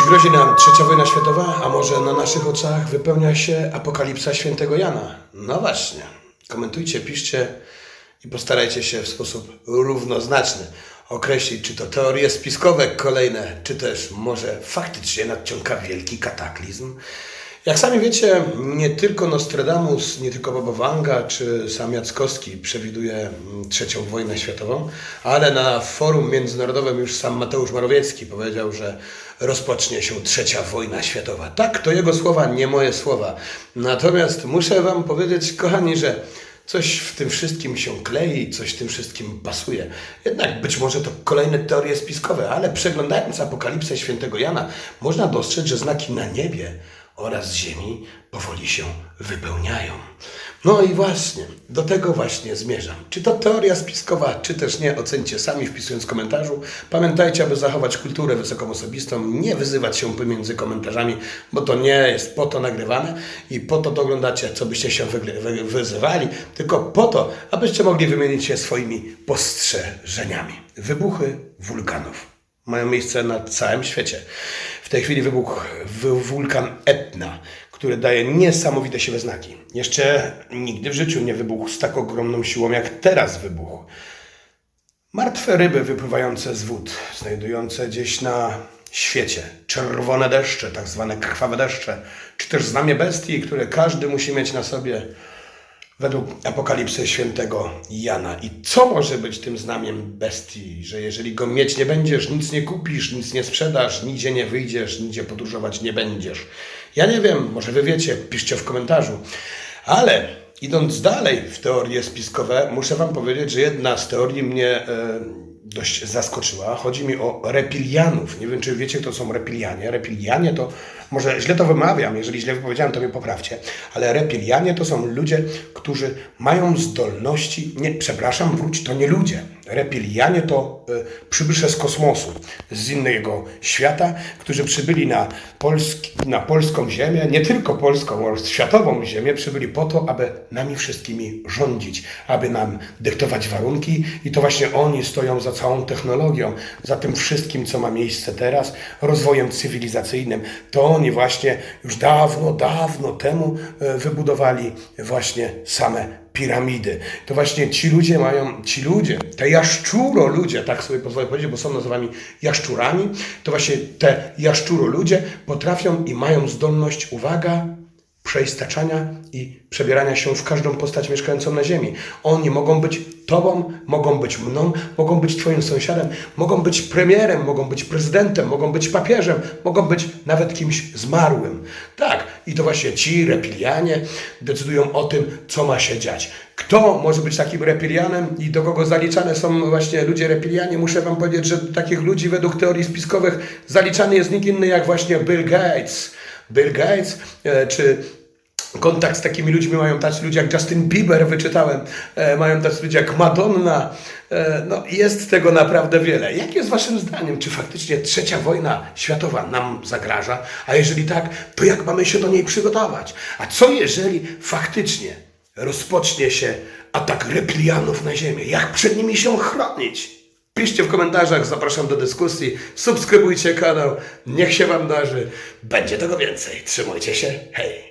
Czy grozi nam trzecia wojna światowa, a może na naszych oczach wypełnia się apokalipsa świętego Jana? No właśnie. Komentujcie, piszcie i postarajcie się w sposób równoznaczny określić, czy to teorie spiskowe kolejne, czy też może faktycznie nadciąga wielki kataklizm. Jak sami wiecie, nie tylko Nostradamus, nie tylko Baba Wanga czy sam Jackowski przewiduje mm, trzecią wojnę światową, ale na forum międzynarodowym już sam Mateusz Morawiecki powiedział, że rozpocznie się trzecia wojna światowa. Tak, to jego słowa, nie moje słowa. Natomiast muszę wam powiedzieć, kochani, że Coś w tym wszystkim się klei, coś w tym wszystkim pasuje. Jednak być może to kolejne teorie spiskowe, ale przeglądając apokalipsę świętego Jana, można dostrzec, że znaki na niebie oraz ziemi powoli się wypełniają. No i właśnie, do tego właśnie zmierzam. Czy to teoria spiskowa, czy też nie, ocencie sami wpisując w komentarzu. Pamiętajcie, aby zachować kulturę wysoką osobistą, nie wyzywać się pomiędzy komentarzami, bo to nie jest po to nagrywane i po to doglądacie, co byście się wy- wyzywali, tylko po to, abyście mogli wymienić się swoimi postrzeżeniami. Wybuchy wulkanów mają miejsce na całym świecie. W tej chwili wybuchł wulkan Etna, który daje niesamowite siłę znaki. Jeszcze nigdy w życiu nie wybuchł z tak ogromną siłą, jak teraz wybuchł. Martwe ryby wypływające z wód, znajdujące gdzieś na świecie, czerwone deszcze, tak zwane krwawe deszcze, czy też znamie bestii, które każdy musi mieć na sobie według apokalipsy świętego Jana. I co może być tym znamiem bestii, że jeżeli go mieć nie będziesz, nic nie kupisz, nic nie sprzedasz, nigdzie nie wyjdziesz, nigdzie podróżować nie będziesz? Ja nie wiem, może wy wiecie, piszcie w komentarzu. Ale idąc dalej w teorie spiskowe, muszę wam powiedzieć, że jedna z teorii mnie e, dość zaskoczyła. Chodzi mi o repilianów. Nie wiem, czy wiecie, kto są repilianie. Repilianie to, może źle to wymawiam, jeżeli źle wypowiedziałem, to mnie poprawcie, ale repilianie to są ludzie, którzy mają zdolności, nie, przepraszam, wróć, to nie ludzie. Repilianie to y, przybysze z kosmosu, z innego świata, którzy przybyli na, Polski, na polską ziemię, nie tylko polską, ale światową ziemię, przybyli po to, aby nami wszystkimi rządzić, aby nam dyktować warunki i to właśnie oni stoją za całą technologią, za tym wszystkim, co ma miejsce teraz, rozwojem cywilizacyjnym. To oni właśnie już dawno, dawno temu e, wybudowali właśnie same piramidy. To właśnie ci ludzie mają, ci ludzie, te jaszczuro ludzie, tak sobie pozwolę powiedzieć, bo są nazywani jaszczurami, to właśnie te jaszczuro ludzie potrafią i mają zdolność, uwaga, przeistaczania i przebierania się w każdą postać mieszkającą na ziemi. Oni mogą być tobą, mogą być mną, mogą być twoim sąsiadem, mogą być premierem, mogą być prezydentem, mogą być papieżem, mogą być nawet kimś zmarłym. Tak, i to właśnie ci repilianie decydują o tym, co ma się dziać. Kto może być takim repilianem i do kogo zaliczane są właśnie ludzie repilianie? Muszę wam powiedzieć, że takich ludzi według teorii spiskowych zaliczany jest nikt inny jak właśnie Bill Gates. Bill Gates, e, czy kontakt z takimi ludźmi mają tacy ludzie jak Justin Bieber, wyczytałem, e, mają tacy ludzie jak Madonna. E, no, jest tego naprawdę wiele. Jak jest waszym zdaniem? Czy faktycznie trzecia wojna światowa nam zagraża? A jeżeli tak, to jak mamy się do niej przygotować? A co jeżeli faktycznie rozpocznie się atak replianów na Ziemię? Jak przed nimi się chronić? Piszcie w komentarzach, zapraszam do dyskusji, subskrybujcie kanał, niech się Wam darzy. Będzie tego więcej. Trzymajcie się, hej!